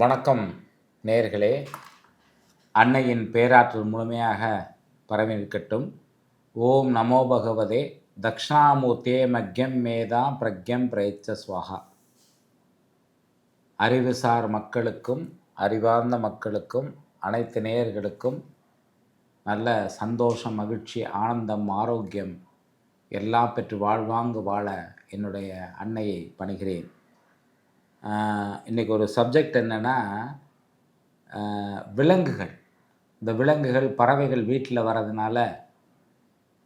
வணக்கம் நேர்களே. அன்னையின் பேராற்றல் முழுமையாக பரவி இருக்கட்டும் ஓம் நமோ பகவதே. தக்ஷணாமூர்த்தே மக்யம் மேதா பிரக்யம் பிரயச்ச ஸ்வாகா அறிவுசார் மக்களுக்கும் அறிவார்ந்த மக்களுக்கும் அனைத்து நேயர்களுக்கும் நல்ல சந்தோஷம் மகிழ்ச்சி ஆனந்தம் ஆரோக்கியம் எல்லாம் பெற்று வாழ்வாங்கு வாழ என்னுடைய அன்னையை பணிகிறேன். இன்றைக்கி ஒரு சப்ஜெக்ட் என்னென்னா விலங்குகள். இந்த விலங்குகள் பறவைகள் வீட்டில் வர்றதுனால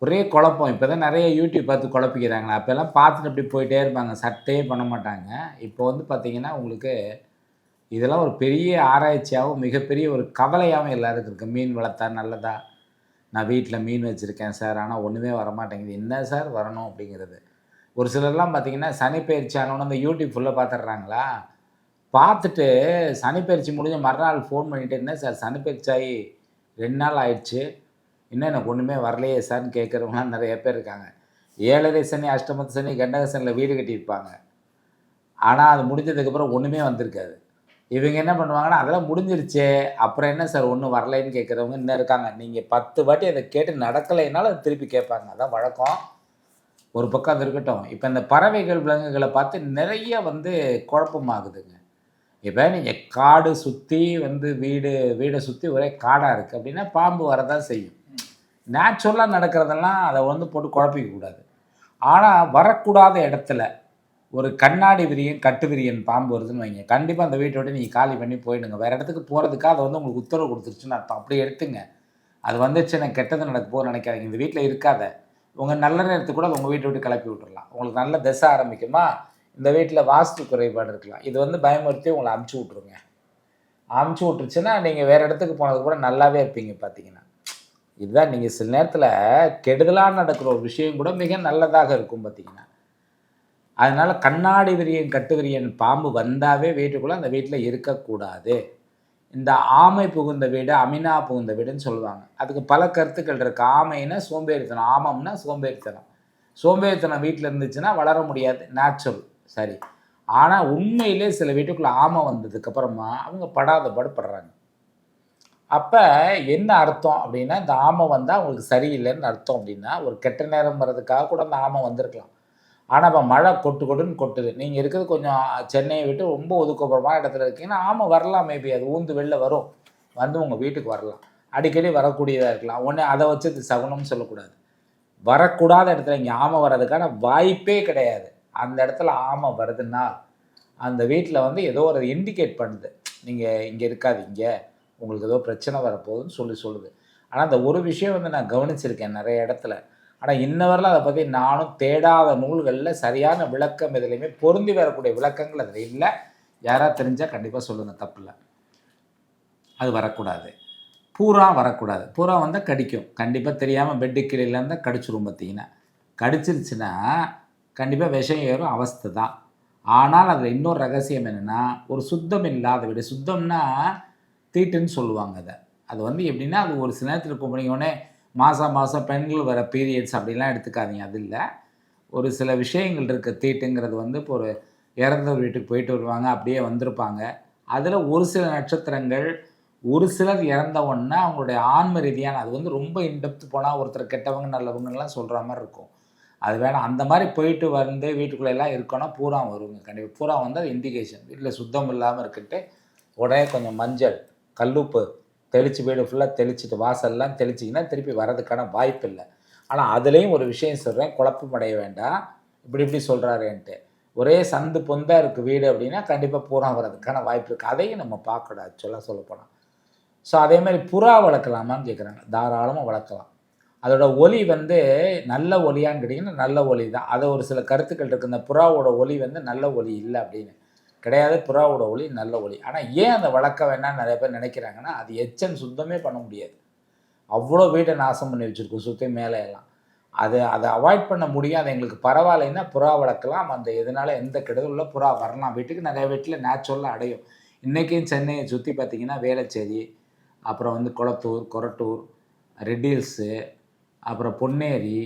ஒரே குழப்பம். இப்போ தான் நிறைய யூடியூப் பார்த்து குழப்பிக்கிறாங்க. அப்போல்லாம் பார்த்துட்டு அப்படி போயிட்டே இருப்பாங்க. சட்டையே பண்ண மாட்டாங்க. இப்போ வந்து பார்த்திங்கன்னா உங்களுக்கு இதெல்லாம் ஒரு பெரிய ஆராய்ச்சியாகவும் மிகப்பெரிய ஒரு கவலையாகவும் எல்லாருக்கும் இருக்குது மீன் வளர்த்தா நல்லதா? நான் வீட்டில் மீன் வச்சுருக்கேன் சார். ஆனால் ஒன்றுமே வரமாட்டேங்குது. என்ன சார் வரணும் அப்படிங்கிறது? ஒரு சிலர்லாம் பார்த்தீங்கன்னா சனிப்பயிற்சி ஆனோன்னு அந்த யூடியூப் ஃபுல்லாக பார்த்துட்றாங்களா? பார்த்துட்டு சனிப்பயிற்சி முடிஞ்ச மறுநாள் ஃபோன் பண்ணிட்டு என்ன சார் சனிப்பயிற்சி ஆகி ரெண்டு நாள் ஆயிடுச்சு. இன்னும் எனக்கு ஒன்றுமே வரலையே சார்னு கேட்குறவங்களாம் நிறைய பேர் இருக்காங்க. ஏழரை சனி அஷ்டமத்து சனி கண்டக சனியில் வீடு கட்டியிருப்பாங்க. ஆனால் அது முடிஞ்சதுக்கப்புறம் ஒன்றுமே வந்திருக்காது. இவங்க என்ன பண்ணுவாங்கன்னா அதெல்லாம் முடிஞ்சிருச்சே அப்புறம் என்ன சார் ஒன்றும் வரலைன்னு கேட்குறவங்க இன்னும் இருக்காங்க. நீங்கள் பத்து வாட்டி அதை கேட்டு நடக்கலைனாலும் அதை திருப்பி கேட்பாங்க. அதான் வழக்கம். ஒரு பக்கம் அது இருக்கட்டும். இப்போ இந்த பறவைகள் விலங்குகளை பார்த்து நிறைய வந்து குழப்பமாகுதுங்க. இப்போ நீங்கள் காடு சுற்றி வந்து வீடு வீடை சுற்றி ஒரே காடாக இருக்குது அப்படின்னா பாம்பு வரதான் செய்யும். நேச்சுரலாக நடக்கிறதெல்லாம் அதை வந்து போட்டு குழப்பிக்க கூடாது. ஆனால் வரக்கூடாத இடத்துல ஒரு கண்ணாடி விரியன் கட்டு விரியன் பாம்பு வருதுன்னு வைங்க. கண்டிப்பாக அந்த வீட்டை விட்டு நீங்கள் காலி பண்ணி போயிடுங்க. வேறு இடத்துக்கு போகிறதுக்காக அதை வந்து உங்களுக்கு உத்தரவு கொடுத்துருச்சுன்னு அர்த்தம். அப்படி எடுத்துங்க. அது வந்துச்சு எனக்கு கெட்டது நடக்க போக நினைக்காதீங்க. இந்த வீட்டில் இருக்காத. உங்கள் நல்ல நேரத்துக்கு கூட உங்கள் வீட்டை விட்டு கிளப்பி விட்டுடலாம் உங்களுக்கு நல்ல திசை ஆரம்பிக்குமா? இந்த வீட்டில் வாஸ்து குறைபாடு இருக்கலாம். இது வந்து பயமுறுத்தி உங்களை அமுச்சு விட்ருங்க அமுச்சு விட்டுருச்சுன்னா நீங்கள் வேறு இடத்துக்கு போனதுக்கு கூட நல்லாவே இருப்பீங்க பார்த்தீங்கன்னா இதுதான் நீங்கள் சில நேரத்தில் கெடுதலாக நடக்கிற ஒரு விஷயம் கூட மிக நல்லதாக இருக்கும் பார்த்தீங்கன்னா அதனால் கண்ணாடி விரியன் கட்டு விரியன் பாம்பு வந்தாவே வீட்டுக்குள்ளே அந்த வீட்டில் இருக்கக்கூடாது. இந்த ஆமை புகுந்த வீடு அமினா புகுந்த வீடுன்னு சொல்லுவாங்க. அதுக்கு பல கருத்துக்கள் இருக்கு. ஆமைன்னா சோம்பேறித்தனம் ஆமம்னா சோம்பேறித்தனம். சோம்பேறித்தனம் வீட்டில் இருந்துச்சுன்னா வளர முடியாது. நேச்சுரல் சரி. ஆனால் உண்மையிலே சில வீட்டுக்குள்ளே ஆமை வந்ததுக்கப்புறமா அவங்க படாத பாடுபடுறாங்க அப்போ என்ன அர்த்தம் அப்படின்னா இந்த ஆமை வந்தால் அவங்களுக்கு சரியில்லைன்னு அர்த்தம் அப்படின்னா ஒரு கெட்ட நேரம் வர்றதுக்காக கூட அந்த ஆமை வந்திருக்கலாம். ஆனால் இப்போ மழை கொட்டு கொட்டுன்னு கொட்டுது. நீங்கள் இருக்கிறது கொஞ்சம் சென்னையை விட்டு ரொம்ப ஒதுக்கப்புறமான இடத்துல இருக்கீங்கன்னா ஆமாம் வரலாம் மேபி அது ஊந்து வெளில வரும். வந்து உங்கள் வீட்டுக்கு வரலாம். அடிக்கடி வரக்கூடியதாக இருக்கலாம். ஒன்று அதை வச்சு இது சகுனம்னு சொல்லக்கூடாது. வரக்கூடாத இடத்துல இங்கே ஆமை வர்றதுக்கான வாய்ப்பே கிடையாது. அந்த இடத்துல ஆமை வருதுன்னா அந்த வீட்டில் வந்து ஏதோ ஒரு இண்டிகேட் பண்ணுது. நீங்கள் இங்கே இருக்காதீங்க. உங்களுக்கு ஏதோ பிரச்சனை வரப்போகுதுன்னு சொல்லி சொல்லுது. ஆனால் அந்த ஒரு விஷயம் வந்து நான் கவனிச்சிருக்கேன் நிறைய இடத்துல. ஆனால் இன்ன வரலாம் அதை பற்றி நானும் தேடாத நூல்களில் சரியான விளக்கம் எதுலையுமே பொருந்தி வரக்கூடிய விளக்கங்கள் அதில் இல்லை. யாராவது தெரிஞ்சால் கண்டிப்பாக சொல்லுங்கள் தப்பில்லை அது வரக்கூடாது. பூரா வரக்கூடாது. பூரா வந்தால் கடிக்கும். கண்டிப்பாக தெரியாமல் பெட்டு கீழே இருந்தால் கடிச்சிரும் பார்த்தீங்கன்னா. கடிச்சிருச்சுன்னா கண்டிப்பாக விஷம் ஏறும் அவஸ்தை தான். ஆனால் அதில் இன்னொரு ரகசியம் என்னென்னா ஒரு சுத்தம் இல்லாத விட. சுத்தம்னா தீட்டுன்னு சொல்லுவாங்க அதை. அது வந்து எப்படின்னா அது ஒரு சில நேரத்தில் இப்போ உடனே மாதம் மாதம் பெண்கள் வர பீரியட்ஸ் அப்படிலாம் எடுத்துக்காதீங்க. அது இல்லை ஒரு சில விஷயங்கள் இருக்க. தீட்டுங்கிறது வந்து இப்போ ஒரு இறந்தவர் வீட்டுக்கு போயிட்டு வருவாங்க அப்படியே வந்திருப்பாங்க. அதில் ஒரு சில நட்சத்திரங்கள் ஒரு சிலர் இறந்த உடனே அவங்களுடைய ஆன்ம ரீதியான அது வந்து ரொம்ப இன்டெப்த் போனால் ஒருத்தர் கெட்டவங்க நல்லவங்கலாம் சொல்கிற மாதிரி இருக்கும். அது வேணாம். அந்த மாதிரி போயிட்டு வந்து வீட்டுக்குள்ளே எல்லாம் இருக்கணும். பூரா வருங்க. கண்டிப்பாக பூரா வந்து அது இண்டிகேஷன் வீட்டில் சுத்தம் இல்லாமல் இருக்குன்ட்டு உடனே கொஞ்சம் மஞ்சள் கல்லுப்பு தெளித்து வீடு ஃபுல்லாக தெளிச்சுட்டு வாசல்லாம் தெளிச்சிங்கன்னா திருப்பி வர்றதுக்கான வாய்ப்பு இல்லை ஆனால் அதுலேயும் ஒரு விஷயம் சொல்கிறேன் குழப்பம் அடைய வேண்டாம் இப்படி இப்படி சொல்கிறாருன்ட்டு ஒரே சந்து பொந்தாக இருக்குது வீடு அப்படின்னா கண்டிப்பாக பூரா வர்றதுக்கான வாய்ப்பு இருக்குது அதையும் நம்ம பார்க்கக்கூடாது. சொல்ல சொல்லப்போனால் ஸோ அதே மாதிரி புறா வளர்க்கலாமான்னு கேட்குறாங்க தாராளமாக வளர்க்கலாம். அதோட ஒலி வந்து நல்ல ஒலியான்னு கேட்டிங்கன்னா நல்ல ஒலி தான். அதை ஒரு சில கருத்துக்கள் இருக்குது இந்த புறாவோட ஒலி வந்து நல்ல ஒலி இல்லை அப்படின்னு. கிடையாது. புறாவோட ஒளி நல்ல ஒளி. ஆனால் ஏன் அதை வளர்க்க வேணாம்னு நிறைய பேர் நினைக்கிறாங்கன்னா அது எச்சன் சுத்தமே பண்ண முடியாது. அவ்வளோ வீட்டை நாசம் பண்ணி வச்சுருக்கோம் சுற்றி மேலே எல்லாம். அது அதை அவாய்ட் பண்ண முடியும் அது எங்களுக்கு பரவாயில்லைன்னா புறா வளர்க்கலாம். அந்த எதனால எந்த கெடுதலில் புறா வரலாம். வீட்டுக்கு நிறைய வீட்டில் நேச்சுரலாக அடையும். இன்றைக்கும் சென்னையை சுற்றி பார்த்தீங்கன்னா வேளச்சேரி அப்புறம் வந்து குளத்தூர் கொரட்டூர் ரெட்டில்ஸு அப்புறம் பொன்னேரி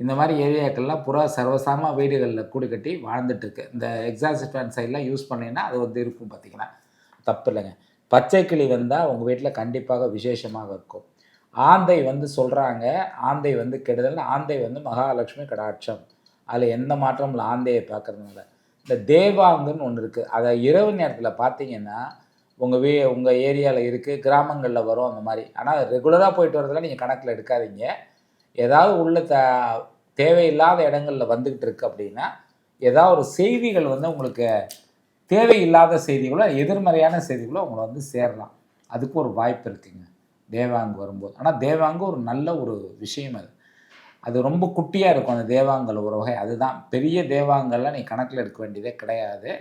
இந்த மாதிரி ஏரியாக்கள்லாம் புறா சர்வசாம வீடுகளில் கூடு கட்டி வாழ்ந்துட்டுருக்கு. இந்த எக்ஸாஸ்ட் ஃபேன் சைட்லாம் யூஸ் பண்ணீங்கன்னா அது வந்து இருக்கும் பார்த்தீங்கன்னா தப்பு இல்லைங்க. பச்சை கிளி வந்தால் உங்கள் வீட்டில் கண்டிப்பாக விசேஷமாக இருக்கும். ஆந்தை வந்து சொல்கிறாங்க ஆந்தை வந்து கெடுதல் ஆந்தை வந்து மகாலட்சுமி கடாட்சம். அதில் எந்த மாற்றமும் இல்லை ஆந்தையை பார்க்கறதுனால இந்த தேவாங்குன்னு ஒன்று இருக்குது அதை இரவு நேரத்தில் பார்த்தீங்கன்னா உங்கள் வீ உங்கள் ஏரியாவில் இருக்குது கிராமங்களில் வரும் அந்த மாதிரி. ஆனால் ரெகுலராக போயிட்டு வரதெல்லாம் நீங்கள் கணக்கில் எடுக்காதீங்க. ஏதாவது உள்ள த தேவையில்லாத இடங்களில் வந்துக்கிட்டு இருக்கு அப்படின்னா ஏதாவது ஒரு செய்திகள் வந்து உங்களுக்கு தேவையில்லாத செய்திகளோ எதிர்மறையான செய்திகளோ உங்களை வந்து சேரலாம். அதுக்கு ஒரு வாய்ப்பு இருக்குங்க. தேவாங்கு வரும்போது. ஆனால் தேவாங்கு ஒரு நல்ல ஒரு விஷயம் அது. அது ரொம்ப குட்டியாக இருக்கும் அந்த தேவாங்கல் ஒரு வகை. அதுதான். பெரிய தேவாங்கல்லாம் நீ கணக்கில் எடுக்க வேண்டியதே கிடையாது.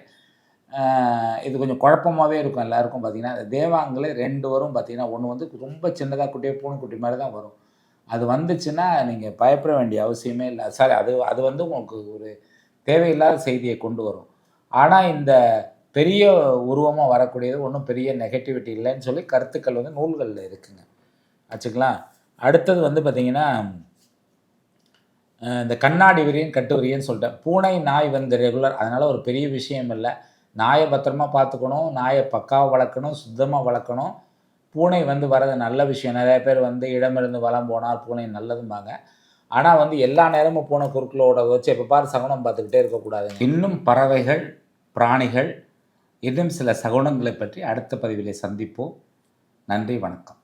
இது கொஞ்சம் குழப்பமாகவே இருக்கும் எல்லாருக்கும். பார்த்தீங்கன்னா அந்த தேவாங்கில் ரெண்டு வரும் பார்த்தீங்கன்னா ஒன்று வந்து ரொம்ப சின்னதாக குட்டியாக பூனைக்குட்டி மாதிரி தான் வரும். அது வந்துச்சுன்னா நீங்கள் பயப்பட வேண்டிய அவசியமே இல்லை. சாரி அது அது வந்து உங்களுக்கு ஒரு தேவையில்லாத செய்தியை கொண்டு வரும். ஆனால் இந்த பெரிய உருவமாக வரக்கூடியது ஒன்றும் பெரிய நெகட்டிவிட்டி இல்லைன்னு சொல்லி கருத்துக்கள் வந்து நூல்களில் இருக்குங்க. ஆச்சுங்களா? அடுத்தது வந்து பார்த்திங்கன்னா இந்த கண்ணாடி விரியன் கட்டு விரியன்னு சொல்லிட்டேன். பூனை நாய் வந்து ரெகுலர் அதனால் ஒரு பெரிய விஷயம் இல்லை. நாயை பத்திரமா பார்த்துக்கணும் நாயை பக்காவாக வளர்க்கணும் சுத்தமாக வளர்க்கணும். பூனை வந்து வர்றது நல்ல விஷயம். நிறைய பேர் வந்து இடமிருந்து வளம் போனால் பூனை நல்லதும்பாங்க. ஆனால் வந்து எல்லா நேரமும் பூனை குறுக்களோட வச்சு எப்போ பாரு சகுனம் பார்த்துக்கிட்டே இருக்கக்கூடாது இன்னும் பறவைகள் பிராணிகள் இன்னும் சில சகுனங்களை பற்றி அடுத்த பதிவிலே சந்திப்போம். நன்றி வணக்கம்.